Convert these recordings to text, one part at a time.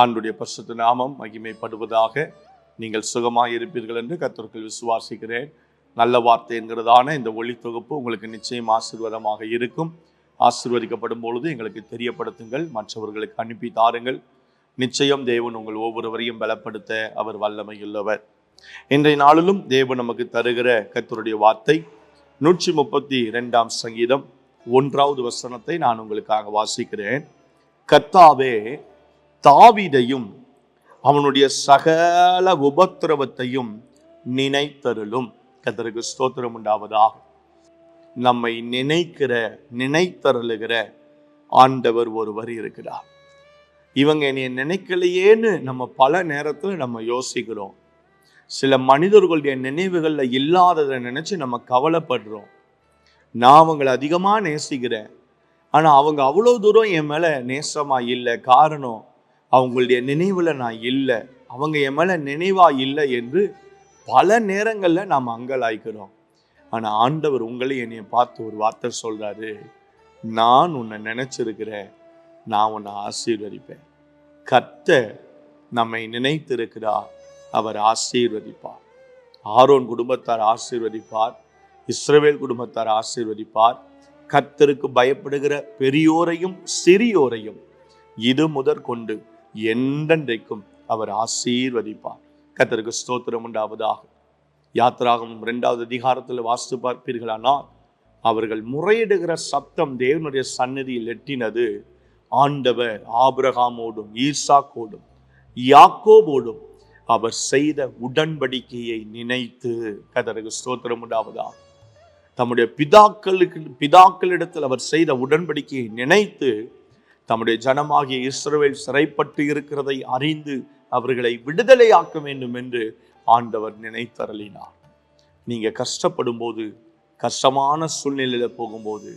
ஆண்டுடைய பரிசுத்த நாமம் மகிமைப்படுவதாக நீங்கள் சுகமாக இருப்பீர்கள் என்று கத்தருக்குள் விசுவாசிக்கிறேன். நல்ல வார்த்தை என்கிறதான இந்த ஒளி தொகுப்பு உங்களுக்கு நிச்சயம் ஆசீர்வாதமாக இருக்கும். ஆசீர்வதிக்கப்படும் பொழுது எங்களுக்கு தெரியப்படுத்துங்கள் மற்றவர்களுக்கு அனுப்பி தாருங்கள். நிச்சயம் தேவன் உங்கள் ஒவ்வொருவரையும் பலப்படுத்த அவர் வல்லமையுள்ளவர். இன்றைய நாளிலும் தேவன் நமக்கு தருகிற கத்தருடைய வார்த்தை நூற்றி முப்பத்தி இரண்டாம் சங்கீதம் ஒன்றாவது வசனத்தை நான் உங்களுக்காக வாசிக்கிறேன். கத்தாவே தாவிதையும் அவனுடைய சகல உபத்திரவத்தையும் நினைத்தருளும். கர்த்தருக்கு ஸ்தோத்திரம் உண்டாவதாக. நம்மை நினைக்கிற நினைத்தருளுகிற ஆண்டவர் ஒருவர் இருக்கிறார். இவங்க என்னை நினைக்கலையேன்னு நம்ம பல நேரத்தில் நம்ம யோசிக்கிறோம். சில மனிதர்களுடைய நினைவுகளில் இல்லாததை நினச்சி நம்ம கவலைப்படுறோம். நான் அவங்களை அதிகமாக நேசிக்கிறேன். ஆனால் அவங்க அவ்வளோ தூரம் என் மேலே நேசமாக இல்லை காரணம் அவங்களுடைய நினைவில் நான் இல்லை. அவங்க என் மேலே நினைவாக இல்லை என்று பல நேரங்களில் நாம் அங்கலாய்க்கிறோம். ஆனால் ஆண்டவர் உங்களை என்னைய பார்த்து ஒரு வார்த்தை சொல்கிறாரு நான் உன்னை நினச்சிருக்கிறேன். நான் உன்னை ஆசீர்வதிப்பேன். கத்த நம்மை நினைத்திருக்கிறார். அவர் ஆசீர்வதிப்பார். ஆரோன் குடும்பத்தார் ஆசீர்வதிப்பார். இஸ்ரவேல் குடும்பத்தார் ஆசீர்வதிப்பார். கத்தருக்கு பயப்படுகிற பெரியோரையும் சிறியோரையும் இது முதற்கொண்டு என்றென்றைக்கும் அவர் ஆசீர்வதிப்பார். கத்தருக்கு ஸ்தோத்திரம் உண்டாவதாக. யாத்திராகும் இரண்டாவது அதிகாரத்தில் வாசித்து பார்ப்பீர்களானால் அவர்கள் முறையிடுகிற சப்தம் தேவனுடைய சன்னதியில் எட்டினது ஆண்டவர் ஆபிரகாமோடும் ஈசாக்கோடும் யாக்கோபோடும் அவர் செய்த உடன்படிக்கையை நினைத்து கதருக்கு ஸ்தோத்திரம் உண்டாவதாக. தம்முடைய பிதாக்களுக்கு பிதாக்களிடத்தில் அவர் செய்த உடன்படிக்கையை நினைத்து தம்முடைய ஜனமாகிய இஸ்ரவேல் சிறைப்பட்டு இருக்கிறதை அறிந்து அவர்களை விடுதலையாக்க வேண்டும் என்று ஆண்டவர் நினைத்தரலினார் நீங்கள் கஷ்டப்படும் போது கஷ்டமான சூழ்நிலையில் போகும்போது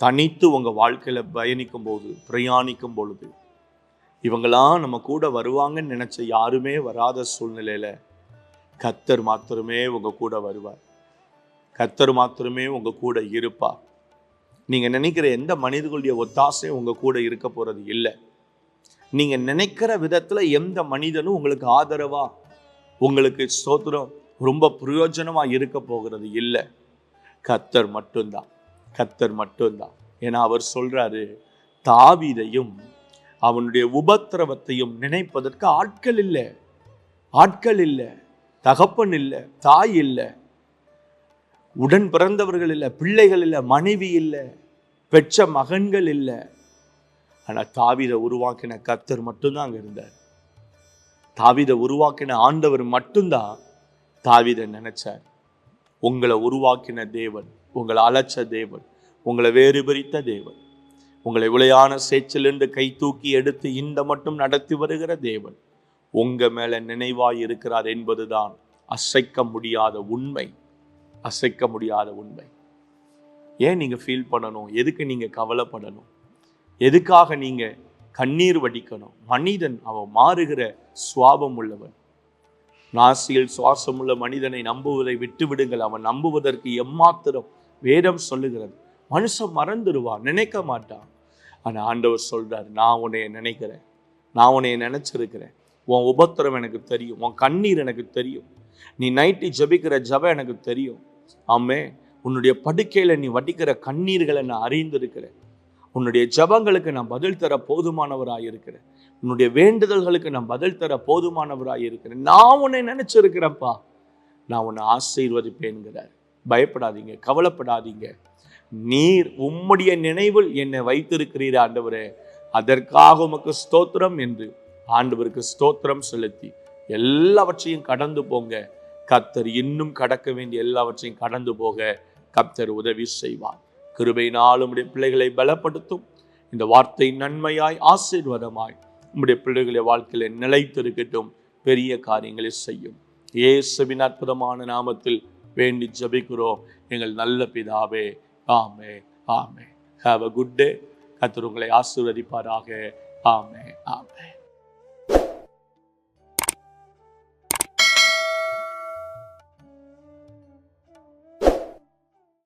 தனித்து உங்கள் வாழ்க்கையில் பயணிக்கும் போது பிரயாணிக்கும் பொழுது இவங்களாம் நம்ம கூட வருவாங்கன்னு நினச்ச யாருமே வராத சூழ்நிலையில் கத்தர் மாத்திரமே உங்கள் கூட வருவார். கத்தர் மாத்திரமே உங்கள் கூட இருப்பார். நீங்கள் நினைக்கிற எந்த மனிதர்களுடைய ஒத்தாசை உங்கள் கூட இருக்க போகிறது இல்லை. நீங்கள் நினைக்கிற விதத்தில் எந்த மனிதனும் உங்களுக்கு ஆதரவாக உங்களுக்கு ஸ்தோத்திரம் ரொம்ப பிரயோஜனமாக இருக்க போகிறது இல்லை. கத்தர் மட்டும்தான் கத்தர் மட்டும்தான். ஏன்னா அவர் சொல்கிறாரு தாவீதையும் அவனுடைய உபத்திரவத்தையும் நினைப்பதற்கு ஆட்கள் இல்லை. ஆட்கள் இல்லை தகப்பன் இல்லை தாய் இல்லை. உடன் பிறந்தவர்கள் இல்லை பிள்ளைகள் இல்லை மனைவி இல்லை பெற்ற மகன்கள் இல்லை. ஆனால் தாவிதை உருவாக்கின கத்தர் மட்டும்தான் அங்கே இருந்தார். தாவிதை உருவாக்கின ஆண்டவர் மட்டும்தான் தாவிதை நினைச்சார். உங்களை உருவாக்கின தேவன் உங்களை அழைச்ச தேவன் உங்களை வேறு பிரித்த தேவன் உங்களை விளையான சேச்சிலிருந்து கை தூக்கி எடுத்து இந்த மட்டும் நடத்தி வருகிற தேவன் உங்க மேல நினைவாய் இருக்கிறார் என்பதுதான் அசைக்க முடியாத உண்மை. அசைக்க முடியாத உண்மை. ஏன் நீங்கள் ஃபீல் பண்ணணும்? எதுக்கு நீங்கள் கவலைப்படணும்? எதுக்காக நீங்கள் கண்ணீர் வடிக்கணும்? மனிதன் அவன் மாறுகிற சுவாபம் உள்ளவன். நாசியில் சுவாசமுள்ள மனிதனை நம்புவதை விட்டுவிடுங்கள் அவன் நம்புவதற்கு எம்மாத்திரம் வேதம் சொல்லுகிறது. மனுஷன் மறந்துடுவான் நினைக்க மாட்டான். ஆனால் ஆண்டவர் சொல்றார் நான் உன்னைய நினைக்கிறேன். நான் உன்னைய நினைச்சிருக்கிறேன். உன் உபத்திரம் எனக்கு தெரியும். உன் கண்ணீர் எனக்கு தெரியும். நீ நைட்டு ஜபிக்கிற ஜப எனக்கு தெரியும். ஆமே உன்னுடைய படுக்கையில நீ வடிக்கிற கண்ணீர்களை நான் அறிந்திருக்கிறேன். உன்னுடைய ஜபங்களுக்கு நான் பதில் தர போதுமானவராக இருக்கிறேன் உன்னுடைய வேண்டுதல்களுக்கு நான் பதில் தர போதுமானவராக இருக்கிறேன் நான் உன்னை நினைச்சிருக்கிறேன்ப்பா. நான் உன்னை ஆசீர்வதிப்பேன்கிறார். பயப்படாதீங்க கவலைப்படாதீங்க. நீர் உம்முடைய நினைவில் என்னை வைத்திருக்கிறீர் ஆண்டவரே. அதற்காக உமக்கு ஸ்தோத்திரம் என்று ஆண்டவருக்கு ஸ்தோத்திரம் செலுத்தி எல்லாவற்றையும் கடந்து போங்க. கத்தர் இன்னும் கடக்க வேண்டிய எல்லாவற்றையும் கடந்து போக கத்தர் உதவி செய்வார். கிருபையினால் உம்முடைய பிள்ளைகளை பலப்படுத்தும். இந்த வார்த்தை நன்மையாய் ஆசீர்வாதமாய் உம்முடைய பிள்ளைகளை வாழ்க்கையில நிலைத்திருக்கட்டும். பெரிய காரியங்களை செய்யும். இயேசுவின் அற்புதமான நாமத்தில் வேண்டி ஜபிக்கிறோம். எங்கள் நல்ல பிதாவே ஆமே ஆமே. ஹாவ் அ குட் டே கத்தர் உங்களை ஆசீர்வதிப்பாராக. ஆமே ஆமே.